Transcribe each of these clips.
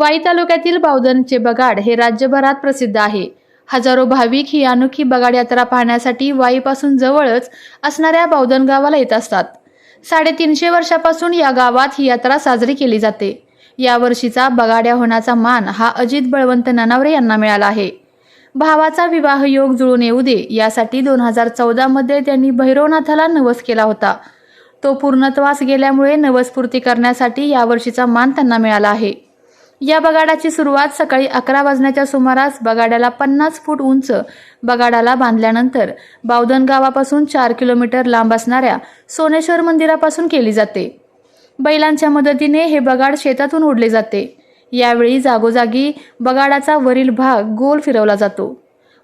वाई तालुक्यातील बावधनचे बगाड हे राज्यभरात प्रसिद्ध आहे. हजारो भाविक ही अनोखी बगाड यात्रा पाहण्यासाठी वाईपासून जवळच असणाऱ्या बावधन गावाला येत असतात. साडेतीनशे वर्षापासून या गावात ही यात्रा साजरी केली जाते. यावर्षीचा बगाड्या होण्याचा मान हा अजित बळवंत ननावरे यांना मिळाला आहे. भावाचा विवाह योग जुळून येऊ दे यासाठी दोन हजार चौदामध्ये त्यांनी भैरवनाथाला नवस केला होता. तो पूर्णत्वास गेल्यामुळे नवस्फूर्ती करण्यासाठी यावर्षीचा मान त्यांना मिळाला आहे. या बगाडाची सुरुवात सकाळी अकरा वाजण्याच्या सुमारास बगाड्याला पन्नास फूट उंच बगाडाला बांधल्यानंतर बावधन गावापासून चार किलोमीटर लांब असणाऱ्या सोनेश्वर मंदिरापासून केली जाते. बैलांच्या मदतीने हे बगाड शेतातून ओढले जाते. यावेळी जागोजागी बगाडाचा वरील भाग गोल फिरवला जातो.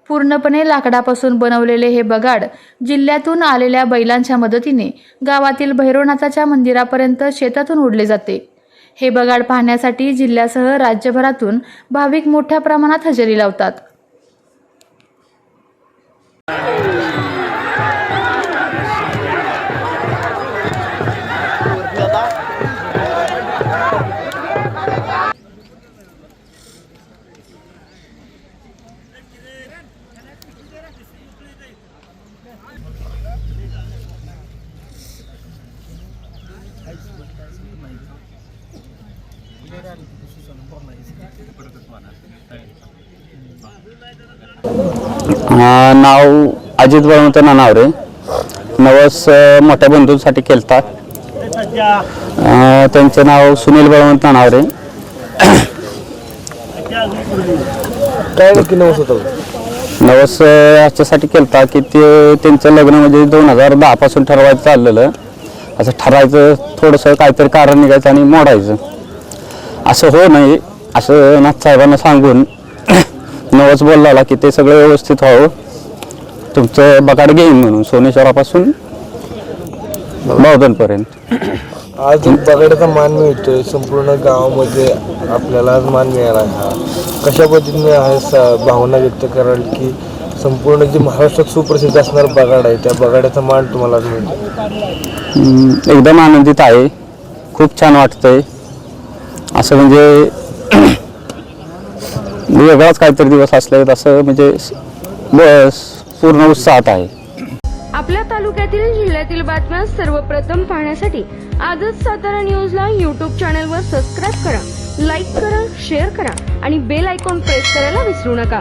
पूर्णपणे लाकडापासून बनवलेले हे बगाड जिल्ह्यातून आलेल्या बैलांच्या मदतीने गावातील भैरवनाथाच्या मंदिरापर्यंत शेतातून ओढले जाते. हे बगाड पाहण्यासाठी जिल्ह्यासह राज्यभरातून भाविक मोठ्या प्रमाणात हजेरी लावतात. अं, नाव अजित बळवंत नानावरे नवस मोठ्या बंधूंसाठी केलता त्यांचे नाव सुनील बळवंत नानावरे काय नक्की नवस होतं? नवस याच्यासाठी केलता की ते त्यांचं लग्न म्हणजे दोन हजार दहा पासून ठरवायचं चाललेलं. असं ठरायचं थोडंसं काहीतरी कारण निघायचं आणि मोडायचं. असं हो नाही असं नाथ साहेबांना सांगून नवस बोलला की ते सगळं व्यवस्थित व्हावं. तुमचं बगाड घेईन म्हणून सोनेश्वरापासून बावधनपर्यंत. आज बगाड्याचा मान मिळतोय संपूर्ण गावामध्ये आपल्याला आज मान मिळाला हा कशा पद्धतीने आहे स- भावना व्यक्त कराल की संपूर्ण जे महाराष्ट्रात सुप्रसिद्ध असणारा बगाड आहे त्या बगाड्याचा मान तुम्हाला आज मिळतो हम्म, एकदम आनंदित आहे. खूप छान वाटतंय. असं म्हणजे वेगळाच काहीतरी दिवस असले असं म्हणजे बस पूर्ण उत्साहात आहे. आपल्या तालुक्यातील जिल्ह्यातील बातम्या सर्वप्रथम पाहण्यासाठी आजच सातारा न्यूजला यूट्यूब चॅनलवर सबस्क्राईब करा लाईक करा शेअर करा आणि बेल आयकॉन प्रेस करायला विसरू नका.